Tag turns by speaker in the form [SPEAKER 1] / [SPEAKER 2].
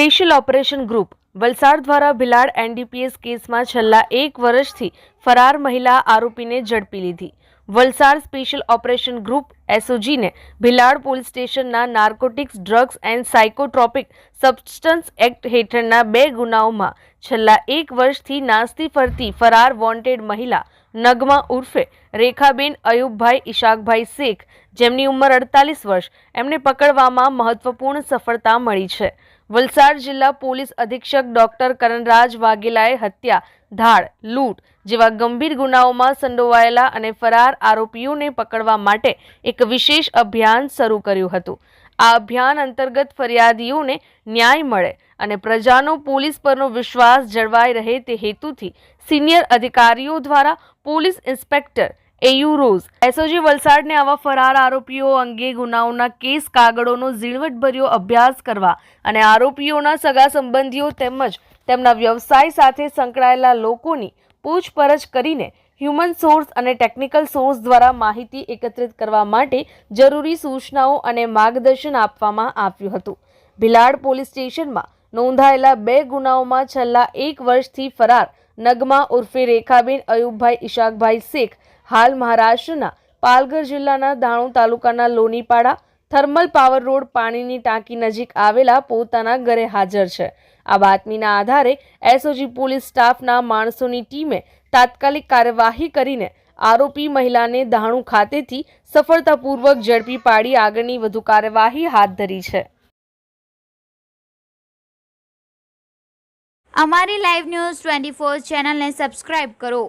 [SPEAKER 1] Special operation group. Valsad દ્વારા Bhilad NDPS કેસમાં છેલ્લા એક વર્ષથી ફરાર મહિલા આરોપીને ઝડપી લીધી. વલસાડ સ્પેશિયલ ઓપરેશન ગ્રુપ એસઓજીને ભિલાડ પોલીસ સ્ટેશનના narcotics, drugs and psychotropic substances act હેઠળના બે ગુનાઓમાં છેલ્લા એક વર્ષથી નાસ્તી ફરતી ફરાર વોન્ટેડ મહિલા નગમા ઉર્ફે રેખાબેન અયુબભાઈ, ઈશાકભાઈ શેખ જેમની ઉંમર અડતાલીસ વર્ષ, એમને પકડવામાં મહત્વપૂર્ણ સફળતા મળી છે. વલસાડ જિલ્લા પોલીસ અધિક્ષક ડોક્ટર કરણરાજ વાઘેલાએ હત્યા, ધાડ, લૂંટ જેવા ગંભીર ગુનાઓમાં સંડોવાયેલા અને ફરાર આરોપીઓને પકડવા માટે એક વિશેષ અભિયાન શરૂ કર્યું હતું. આ અભિયાન અંતર્ગત ફરિયાદીઓને ન્યાય મળે અને પ્રજાનો પોલીસ પરનો વિશ્વાસ જળવાઈ રહે તે હેતુથી સિનિયર અધિકારીઓ દ્વારા પોલીસ ઇન્સ્પેક્ટર એયુ રોઝ. એસઓજી વલસાડને આવા ફરાર આરોપીઓ અંગે ગુનાઓના કેસ કાગળોનો ઝીણવટભર્યો અભ્યાસ કરવા અને આરોપીઓના સગા સંબંધીઓ તેમજ તેમના વ્યવસાય સાથે સંકળાયેલા લોકોની પૂછપરછ કરીને હ્યુમન સોર્સ અને ટેકનિકલ સોર્સ દ્વારા માહિતી એકત્રિત કરવા માટે જરૂરી સૂચનાઓ અને માર્ગદર્શન આપવામાં આવ્યું હતું. ભિલાડ પોલીસ સ્ટેશનમાં નોંધાયેલા બે ગુનાઓમાં છેલ્લા એક વર્ષથી ફરાર નગમા ઉર્ફે રેખાબેન, અયુબભાઈ, ઈશાકભાઈ શેખ હાલ મહારાષ્ટ્રના પાલઘર જિલ્લાના દાણુ તાલુકાના લોનીપાડા થર્મલ પાવર રોડ પાણીની ટાંકી નજીક આવેલા પોતાના ઘરે હાજર છે. આ બાતમીના આધારે એસઓજી પોલીસ સ્ટાફના માણસોની ટીમે તાત્કાલિક કાર્યવાહી કરીને આરોપી મહિલાને દાણુ ખાતેથી સફળતાપૂર્વક ઝડપી પાડી આગળની વધુ કાર્યવાહી હાથ ધરી છે.
[SPEAKER 2] અમારી લાઈવ ન્યૂઝ ટ્વેન્ટી ફોર ચેનલને સબસ્ક્રાઇબ કરો.